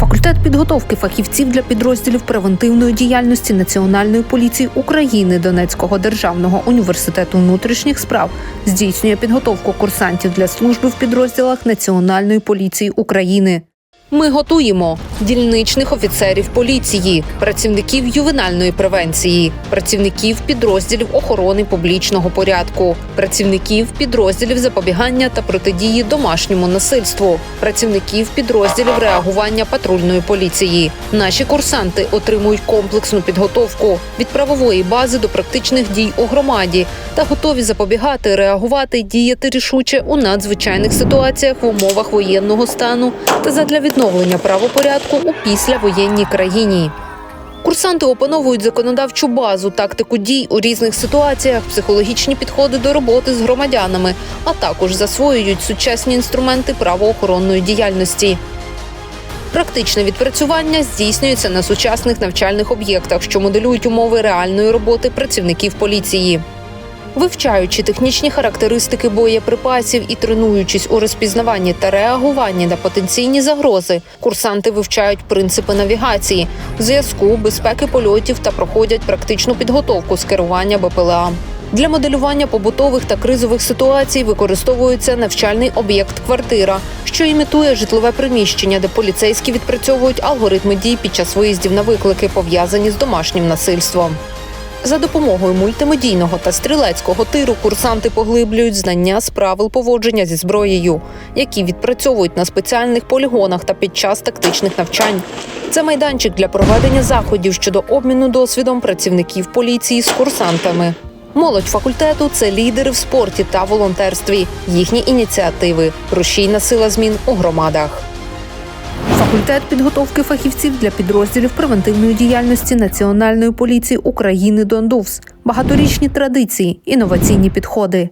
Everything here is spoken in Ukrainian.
Факультет підготовки фахівців для підрозділів превентивної діяльності Національної поліції України Донецького державного університету внутрішніх справ здійснює підготовку курсантів для служби в підрозділах Національної поліції України. Ми готуємо дільничних офіцерів поліції, працівників ювенальної превенції, працівників підрозділів охорони публічного порядку, працівників підрозділів запобігання та протидії домашньому насильству, працівників підрозділів реагування патрульної поліції. Наші курсанти отримують комплексну підготовку від правової бази до практичних дій у громаді та готові запобігати, реагувати діяти рішуче у надзвичайних ситуаціях в умовах воєнного стану та задля відновлення правопорядку у післявоєнній країні. Курсанти опановують законодавчу базу, тактику дій у різних ситуаціях, психологічні підходи до роботи з громадянами, а також засвоюють сучасні інструменти правоохоронної діяльності. Практичне відпрацювання здійснюється на сучасних навчальних об'єктах, що моделюють умови реальної роботи працівників поліції. Вивчаючи технічні характеристики боєприпасів і тренуючись у розпізнаванні та реагуванні на потенційні загрози, курсанти вивчають принципи навігації, зв'язку, безпеки польотів та проходять практичну підготовку з керування БПЛА. Для моделювання побутових та кризових ситуацій використовується навчальний об'єкт квартира, що імітує житлове приміщення, де поліцейські відпрацьовують алгоритми дій під час виїздів на виклики, пов'язані з домашнім насильством. За допомогою мультимедійного та стрілецького тиру курсанти поглиблюють знання з правил поводження зі зброєю, які відпрацьовують на спеціальних полігонах та під час тактичних навчань. Це майданчик для проведення заходів щодо обміну досвідом працівників поліції з курсантами. Молодь факультету це лідери в спорті та волонтерстві. Їхні ініціативи рушійна сила змін у громадах. Факультет підготовки фахівців для підрозділів превентивної діяльності Національної поліції України Дондувс. Багаторічні традиції, інноваційні підходи.